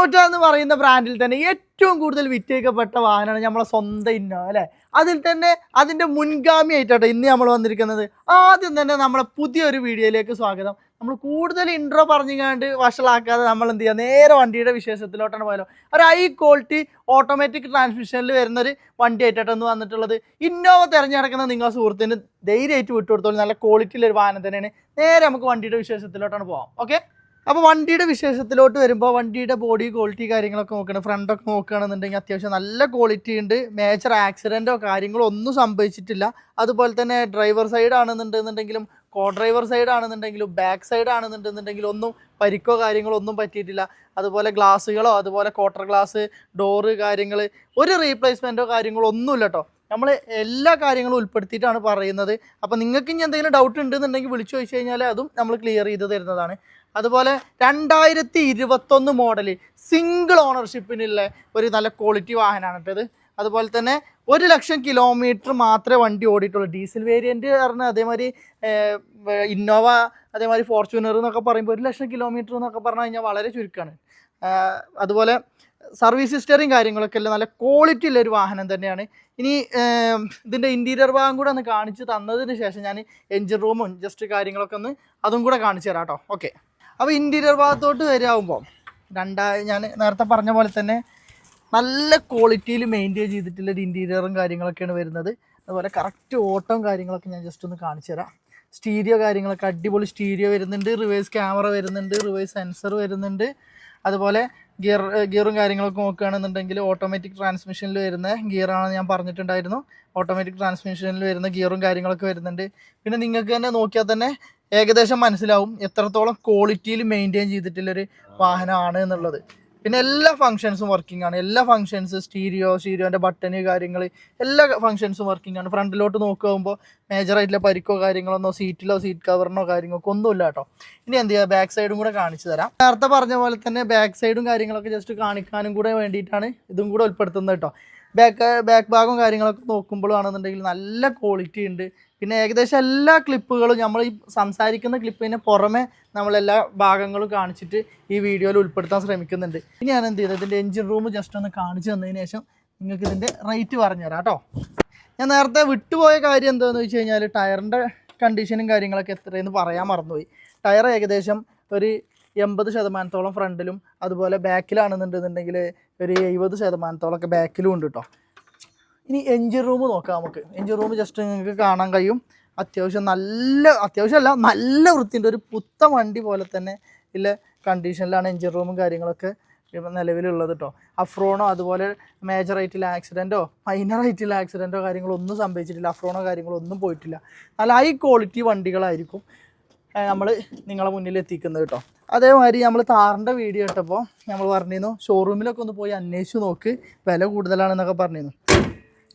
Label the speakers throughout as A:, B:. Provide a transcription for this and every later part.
A: Toyota എന്ന് പറയുന്ന ബ്രാൻഡിൽ തന്നെ ഏറ്റവും കൂടുതൽ വിറ്റഴിക്കപ്പെട്ട വാഹനമാണ് നമ്മളെ സ്വന്തം ഇന്നോ അല്ലേ? അതിൽ തന്നെ അതിന്റെ മുൻഗാമിയായിട്ടാണ് ഇന്ന് നമ്മൾ വന്നിരിക്കുന്നത്. ആദ്യം തന്നെ നമ്മളെ പുതിയൊരു വീഡിയോയിലേക്ക് സ്വാഗതം. നമ്മൾ കൂടുതൽ ഇൻട്രോ പറഞ്ഞുകൊണ്ട് വഷളാക്കാതെ നമ്മൾ എന്ത് ചെയ്യുക നേരെ വണ്ടിയുടെ വിശേഷത്തിലോട്ടാണ് പോയാലോ. ഒരു ഹൈ ക്വാളിറ്റി ഓട്ടോമാറ്റിക് ട്രാൻസ്മിഷനിൽ വരുന്നൊരു വണ്ടി ആയിട്ടാണ് വന്നിട്ടുള്ളത്. ഇന്നോവ തിരഞ്ഞെടുക്കുന്ന നിങ്ങൾ സുഹൃത്തിന് ധൈര്യമായിട്ട് വിട്ടുകൊടുത്തോളൂ. നല്ല ക്വാളിറ്റിയിലൊരു വാഹനം തന്നെയാണ്. നേരെ നമുക്ക് വണ്ടിയുടെ വിശേഷത്തിലോട്ടാണ് പോകാം ഓക്കെ അപ്പോൾ വണ്ടിയുടെ വിശേഷത്തിലോട്ട് വരുമ്പോൾ വണ്ടിയുടെ ബോഡി ക്വാളിറ്റി കാര്യങ്ങളൊക്കെ നോക്കണം. ഫ്രണ്ടൊക്കെ നോക്കുകയാണെന്നുണ്ടെങ്കിൽ അത്യാവശ്യം നല്ല ക്വാളിറ്റി ഉണ്ട്. മേജർ ആക്സിഡന്റോ കാര്യങ്ങളോ ഒന്നും സംഭവിച്ചിട്ടില്ല. അതുപോലെ തന്നെ ഡ്രൈവർ സൈഡ് ആണെന്നുണ്ടെന്നുണ്ടെങ്കിലും കോ ഡ്രൈവർ സൈഡ് ആണെന്നുണ്ടെങ്കിലും ബാക്ക് സൈഡ് ആണെന്നുണ്ടെന്നുണ്ടെങ്കിലും ഒന്നും പരിക്കോ കാര്യങ്ങളോ ഒന്നും പറ്റിയിട്ടില്ല. അതുപോലെ ഗ്ലാസ്സുകളോ അതുപോലെ ക്വാർട്ടർ ഗ്ലാസ് ഡോറ് കാര്യങ്ങൾ ഒരു റീപ്ലേസ്മെന്റോ കാര്യങ്ങളോ ഒന്നുമില്ല കേട്ടോ നമ്മൾ എല്ലാ കാര്യങ്ങളും ഉൾപ്പെടുത്തിയിട്ടാണ് പറയുന്നത്. അപ്പോൾ നിങ്ങൾക്ക് ഇനി എന്തെങ്കിലും ഡൗട്ട് ഉണ്ടെന്നുണ്ടെങ്കിൽ വിളിച്ചു ചോദിച്ചു കഴിഞ്ഞാൽ അതും നമ്മൾ ക്ലിയർ ചെയ്ത് തരുന്നതാണ്. അതുപോലെ രണ്ടായിരത്തി ഇരുപത്തൊന്ന് മോഡൽ സിംഗിൾ ഓണർഷിപ്പിനുള്ള ഒരു നല്ല ക്വാളിറ്റി വാഹനമാണ് കേട്ടത് അതുപോലെ തന്നെ ഒരു ലക്ഷം കിലോമീറ്റർ മാത്രമേ വണ്ടി ഓടിയിട്ടുള്ളൂ. ഡീസൽ വേരിയന്റ് പറഞ്ഞാൽ അതേമാതിരി ഇന്നോവ അതേമാതിരി ഫോർച്യൂണർ എന്നൊക്കെ പറയുമ്പോൾ ഒരു ലക്ഷം കിലോമീറ്റർ എന്നൊക്കെ പറഞ്ഞു കഴിഞ്ഞാൽ വളരെ ചുരുക്കമാണ്. അതുപോലെ സർവീസ് ഹിസ്റ്ററിയും കാര്യങ്ങളൊക്കെ എല്ലാം നല്ല ക്വാളിറ്റി ഉള്ള ഒരു വാഹനം തന്നെയാണ്. ഇനി ഇതിന്റെ ഇന്റീരിയർ ഭാഗം കൂടെ ഒന്ന് കാണിച്ച് തന്നതിന് ശേഷം ഞാൻ എൻജിൻ റൂമും ജസ്റ്റ് കാര്യങ്ങളൊക്കെ ഒന്ന് അതും കൂടെ കാണിച്ചു തരാം കേട്ടോ. ഓക്കെ. അപ്പോൾ ഇന്റീരിയർ ഭാഗത്തോട്ട് വരികയാകുമ്പോൾ രണ്ടായി ഞാൻ നേരത്തെ പറഞ്ഞ പോലെ തന്നെ നല്ല ക്വാളിറ്റിയിൽ മെയിന്റെയിൻ ചെയ്തിട്ടുള്ള ഒരു ഇന്റീരിയറും കാര്യങ്ങളൊക്കെയാണ് വരുന്നത്. അതുപോലെ കറക്റ്റ് ഓട്ടം കാര്യങ്ങളൊക്കെ ഞാൻ ജസ്റ്റ് ഒന്ന് കാണിച്ചു തരാം. സ്റ്റീരിയോ കാര്യങ്ങളൊക്കെ അടിപൊളി സ്റ്റീരിയോ വരുന്നുണ്ട് റിവേഴ്സ് ക്യാമറ വരുന്നുണ്ട് റിവേഴ്സ് സെൻസർ വരുന്നുണ്ട്. അതുപോലെ ഗിയർ ഗിയറും കാര്യങ്ങളൊക്കെ നോക്കുകയാണെന്നുണ്ടെങ്കിൽ ഓട്ടോമാറ്റിക് ട്രാൻസ്മിഷനിൽ വരുന്ന ഗിയറാണെന്ന് ഞാൻ പറഞ്ഞിട്ടുണ്ടായിരുന്നു. ഓട്ടോമാറ്റിക് ട്രാൻസ്മിഷനിൽ വരുന്ന ഗിയറും കാര്യങ്ങളൊക്കെ വരുന്നുണ്ട്. പിന്നെ നിങ്ങൾക്ക് തന്നെ നോക്കിയാൽ തന്നെ ഏകദേശം മനസ്സിലാവും എത്രത്തോളം ക്വാളിറ്റിയിൽ മെയിന്റെയിൻ ചെയ്തിട്ടുള്ളൊരു വാഹനമാണ് എന്നുള്ളത്. പിന്നെ എല്ലാ ഫംഗ്ഷൻസും വർക്കിംഗ് ആണ്. എല്ലാ ഫംഗ്ഷൻസ് സ്റ്റീരിയോ സ്റ്റീരിയോന്റെ ബട്ടന് കാര്യങ്ങൾ എല്ലാ ഫംഗ്ഷൻസും വർക്കിംഗ് ആണ്. ഫ്രണ്ടിലോട്ട് നോക്കുമ്പോൾ മേജറായിട്ടുള്ള പരിക്കോ കാര്യങ്ങളൊന്നോ സീറ്റിലോ സീറ്റ് കവറിനോ കാര്യങ്ങളൊക്കെ ഒന്നുമില്ല കേട്ടോ ഇനി എന്ത് ചെയ്യുക ബാക്ക് സൈഡും കൂടെ കാണിച്ചു തരാം. നേരത്തെ പറഞ്ഞ പോലെ തന്നെ ബാക്ക് സൈഡും കാര്യങ്ങളൊക്കെ ജസ്റ്റ് കാണിക്കാനും കൂടെ വേണ്ടിയിട്ടാണ് ഇതും കൂടെ ഉൾപ്പെടുത്തുന്നത് കേട്ടോ ബാക്ക് ബാക്ക് ഭാഗവും കാര്യങ്ങളൊക്കെ നോക്കുമ്പോഴാണെന്നുണ്ടെങ്കിൽ നല്ല ക്വാളിറ്റി ഉണ്ട്. പിന്നെ ഏകദേശം എല്ലാ ക്ലിപ്പുകളും നമ്മൾ ഈ സംസാരിക്കുന്ന ക്ലിപ്പിന് പുറമെ നമ്മളെല്ലാ ഭാഗങ്ങളും കാണിച്ചിട്ട് ഈ വീഡിയോയിൽ ഉൾപ്പെടുത്താൻ ശ്രമിക്കുന്നുണ്ട്. ഇനി ഞാൻ എന്ത് ചെയ്തത് ഇതിന്റെ എഞ്ചിൻ റൂം ജസ്റ്റ് ഒന്ന് കാണിച്ചു തന്നതിന് ശേഷം നിങ്ങൾക്ക് ഇതിന്റെ റേറ്റ് പറഞ്ഞുതരാം കേട്ടോ. ഞാൻ നേരത്തെ വിട്ടുപോയ കാര്യം എന്താണെന്ന് വെച്ച് കഴിഞ്ഞാൽ ടയറിന്റെ കണ്ടീഷനും കാര്യങ്ങളൊക്കെ എത്രയെന്ന് പറയാൻ മറന്നുപോയി. ടയർ ഏകദേശം ഒരു എൺപത് ശതമാനത്തോളം ഫ്രണ്ടിലും അതുപോലെ ബാക്കിലാണെന്നുണ്ടെന്നുണ്ടെങ്കിൽ ഒരു എഴുപത് ശതമാനത്തോളമൊക്കെ ബാക്കിലും ഉണ്ട് കേട്ടോ ഇനി എൻജിൻ റൂം നോക്കാം നമുക്ക്. എൻജിൻ റൂം ജസ്റ്റ് നിങ്ങൾക്ക് കാണാൻ കഴിയും. അത്യാവശ്യം നല്ല അത്യാവശ്യമല്ല നല്ല വൃത്തിയുണ്ട്. ഒരു പുത്ത വണ്ടി പോലെ തന്നെ ഇല്ല കണ്ടീഷനിലാണ് എൻജിൻ റൂമും കാര്യങ്ങളൊക്കെ നിലവിലുള്ളത് കേട്ടോ അഫ്രോണോ അതുപോലെ മേജർ ആയിട്ടുള്ള ആക്സിഡന്റോ മൈനർ ആയിട്ടുള്ള ആക്സിഡന്റോ കാര്യങ്ങളൊന്നും സംഭവിച്ചിട്ടില്ല. അഫ്രോണോ കാര്യങ്ങളൊന്നും പോയിട്ടില്ല. നല്ല ഹൈ ക്വാളിറ്റി വണ്ടികളായിരിക്കും. നമ്മൾ നിങ്ങളെ മുന്നിൽ എത്തിക്കുന്നത് കേട്ടോ. അതേമാതിരി നമ്മൾ താറിന്റെ വീഡിയോ ഇട്ടപ്പോൾ നമ്മൾ പറഞ്ഞിരുന്നു ഷോറൂമിലൊക്കെ ഒന്ന് പോയി അന്വേഷിച്ച് നോക്ക് വില കൂടുതലാണെന്നൊക്കെ പറഞ്ഞിരുന്നു.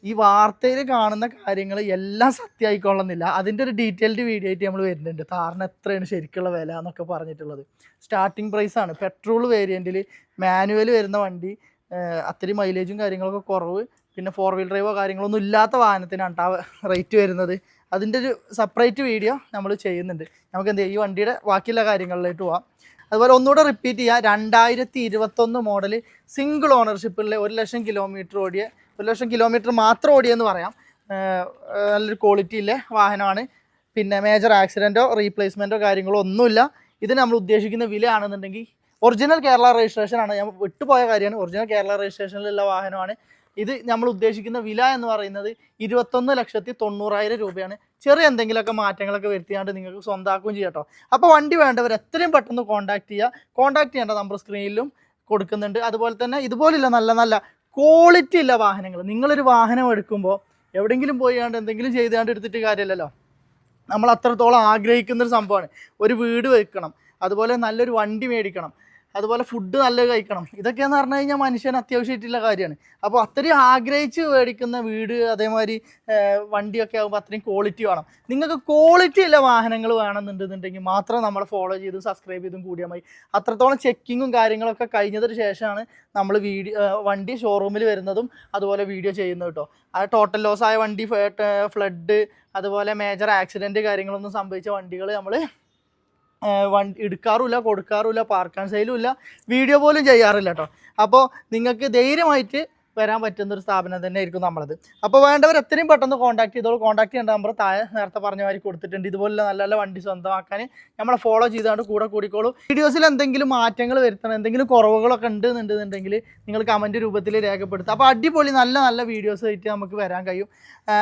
A: ഈ വാർത്തയിൽ കാണുന്ന കാര്യങ്ങൾ എല്ലാം സത്യമായിക്കൊള്ളുന്നില്ല അതിന്റെ ഒരു ഡീറ്റെയിൽഡ് വീഡിയോ ആയിട്ട് നമ്മൾ വരുന്നുണ്ട്. താറിന് എത്രയാണ് ശരിക്കുള്ള വില എന്നൊക്കെ പറഞ്ഞിട്ടുള്ളത്. സ്റ്റാർട്ടിംഗ് പ്രൈസാണ് പെട്രോൾ വേരിയന്റിൽ മാനുവൽ വരുന്ന വണ്ടി അത്തിരി മൈലേജും കാര്യങ്ങളൊക്കെ കുറവ്. പിന്നെ ഫോർ വീൽ ഡ്രൈവോ കാര്യങ്ങളൊന്നും ഇല്ലാത്ത വാഹനത്തിനാണ് ആ റേറ്റ് വരുന്നത്. അതിന്റെ ഒരു സെപ്പറേറ്റ് വീഡിയോ നമ്മൾ ചെയ്യുന്നുണ്ട്. നമുക്ക് എന്ത് ഈ വണ്ടിയുടെ ബാക്കിയുള്ള കാര്യങ്ങളിലേക്ക് പോവാം. അതുപോലെ ഒന്നുകൂടെ റിപ്പീറ്റ് ചെയ്യുക രണ്ടായിരത്തി ഇരുപത്തൊന്ന് മോഡൽ സിംഗിൾ ഓണർഷിപ്പിലെ ഒരു ലക്ഷം കിലോമീറ്റർ ഓടിയ ഒരു ലക്ഷം കിലോമീറ്റർ മാത്രം ഓടിയെന്ന് പറയാം. നല്ലൊരു ക്വാളിറ്റി ഇല്ല വാഹനമാണ്. പിന്നെ മേജർ ആക്സിഡന്റോ റീപ്ലേസ്മെന്റോ കാര്യങ്ങളോ ഒന്നുമില്ല. ഇത് നമ്മൾ ഉദ്ദേശിക്കുന്ന വിലയാണെന്നുണ്ടെങ്കിൽ ഒറിജിനൽ കേരള രജിസ്ട്രേഷൻ ആണ്. ഞാൻ വിട്ടുപോയ കാര്യമാണ്. ഒറിജിനൽ കേരള രജിസ്ട്രേഷനിലുള്ള വാഹനമാണ്. ഇത് നമ്മൾ ഉദ്ദേശിക്കുന്ന വില എന്ന് പറയുന്നത് ഇരുപത്തൊന്ന് ലക്ഷത്തി തൊണ്ണൂറായിരം രൂപയാണ്. ചെറിയ എന്തെങ്കിലുമൊക്കെ മാറ്റങ്ങളൊക്കെ വരുത്തിയാണ്ട് നിങ്ങൾക്ക് സ്വന്തമാക്കുകയും ചെയ്യാം കേട്ടോ അപ്പോൾ വണ്ടി വേണ്ടവർ എത്രയും പെട്ടെന്ന് കോൺടാക്ട് ചെയ്യുക കോൺടാക്ട് ചെയ്യേണ്ട നമ്പർ സ്ക്രീനിലും കൊടുക്കുന്നുണ്ട്. അതുപോലെ തന്നെ ഇതുപോലില്ല നല്ല നല്ല ക്വാളിറ്റി ഉള്ള വാഹനങ്ങൾ. നിങ്ങളൊരു വാഹനം എടുക്കുമ്പോൾ എവിടെയെങ്കിലും പോയി കണ്ട് എന്തെങ്കിലും ചെയ്താണ്ട് എടുത്തിട്ട് കാര്യമില്ലല്ലോ. നമ്മൾ അത്രത്തോളം ആഗ്രഹിക്കുന്നൊരു സംഭവമാണ്. ഒരു വീട് വെക്കണം. അതുപോലെ നല്ലൊരു വണ്ടി മേടിക്കണം. അതുപോലെ ഫുഡ് നല്ലത് കഴിക്കണം. ഇതൊക്കെയെന്ന് പറഞ്ഞു കഴിഞ്ഞാൽ മനുഷ്യന് അത്യാവശ്യമായിട്ടുള്ള കാര്യമാണ്. അപ്പോൾ അത്രയും ആഗ്രഹിച്ച് മേടിക്കുന്ന വീട് അതേമാതിരി വണ്ടിയൊക്കെ ആകുമ്പോൾ അത്രയും ക്വാളിറ്റി വേണം. നിങ്ങൾക്ക് ക്വാളിറ്റി ഉള്ള വാഹനങ്ങൾ വേണമെന്നുണ്ടെന്നുണ്ടെങ്കിൽ മാത്രം നമ്മൾ ഫോളോ ചെയ്തും സബ്സ്ക്രൈബ് ചെയ്തും കൂടിയാൽ മതി. അത്രത്തോളം ചെക്കിങ്ങും കാര്യങ്ങളൊക്കെ കഴിഞ്ഞതിന് ശേഷമാണ് നമ്മൾ വീഡിയോ വണ്ടി ഷോറൂമിൽ വരുന്നതും അതുപോലെ വീഡിയോ ചെയ്യുന്നത് കേട്ടോ. ആ ടോട്ടൽ ലോസ് ആയ വണ്ടി ഫ്ലഡ് അതുപോലെ മേജർ ആക്സിഡന്റ് കാര്യങ്ങളൊന്നും സംഭവിച്ച വണ്ടികൾ നമ്മൾ വണ്ടി എടുക്കാറുമില്ല കൊടുക്കാറുമില്ല പാർക്കാൻ സെയിലും ഇല്ല വീഡിയോ പോലും ചെയ്യാറില്ല കേട്ടോ അപ്പോൾ നിങ്ങൾക്ക് ധൈര്യമായിട്ട് വരാൻ പറ്റുന്ന ഒരു സ്ഥാപനം തന്നെ ആയിരിക്കും നമ്മളത്. അപ്പോൾ വേണ്ടവർ എത്രയും പെട്ടെന്ന് കോൺടാക്ട് ചെയ്തോളൂ. കോൺടാക്ട് ചെയ്യേണ്ട നമ്പർ താഴെ നേരത്തെ പറഞ്ഞ മാതിരി കൊടുത്തിട്ടുണ്ട്. ഇതുപോലെ നല്ല നല്ല വണ്ടി സ്വന്തമാക്കാൻ നമ്മളെ ഫോളോ ചെയ്തുകൊണ്ട് കൂടെ കൂടിക്കോളൂ. വീഡിയോസിൽ എന്തെങ്കിലും മാറ്റങ്ങൾ വരുത്തണം എന്തെങ്കിലും കുറവുകളൊക്കെ ഉണ്ട് എന്നുണ്ടെന്നുണ്ടെങ്കിൽ നിങ്ങൾ കമന്റ് രൂപത്തിൽ രേഖപ്പെടുത്തുക. അപ്പോൾ അടിപൊളി നല്ല നല്ല വീഡിയോസ് ആയിട്ട് നമുക്ക് വരാൻ കഴിയും.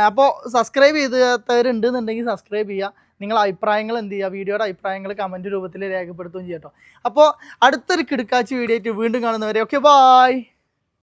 A: അപ്പോൾ സബ്സ്ക്രൈബ് ചെയ്തവരുണ്ടെന്നുണ്ടെങ്കിൽ സബ്സ്ക്രൈബ് ചെയ്യുക. നിങ്ങൾ അഭിപ്രായങ്ങൾ എന്ത് ചെയ്യുക? വീഡിയോയുടെ അഭിപ്രായങ്ങൾ കമന്റ് രൂപത്തിൽ രേഖപ്പെടുത്തുകയും ചെയ്യട്ടോ അപ്പോൾ അടുത്തൊരു കിടക്കാച്ചി വീഡിയോ ആയിട്ട് വീണ്ടും കാണുന്നവരെ. Okay bye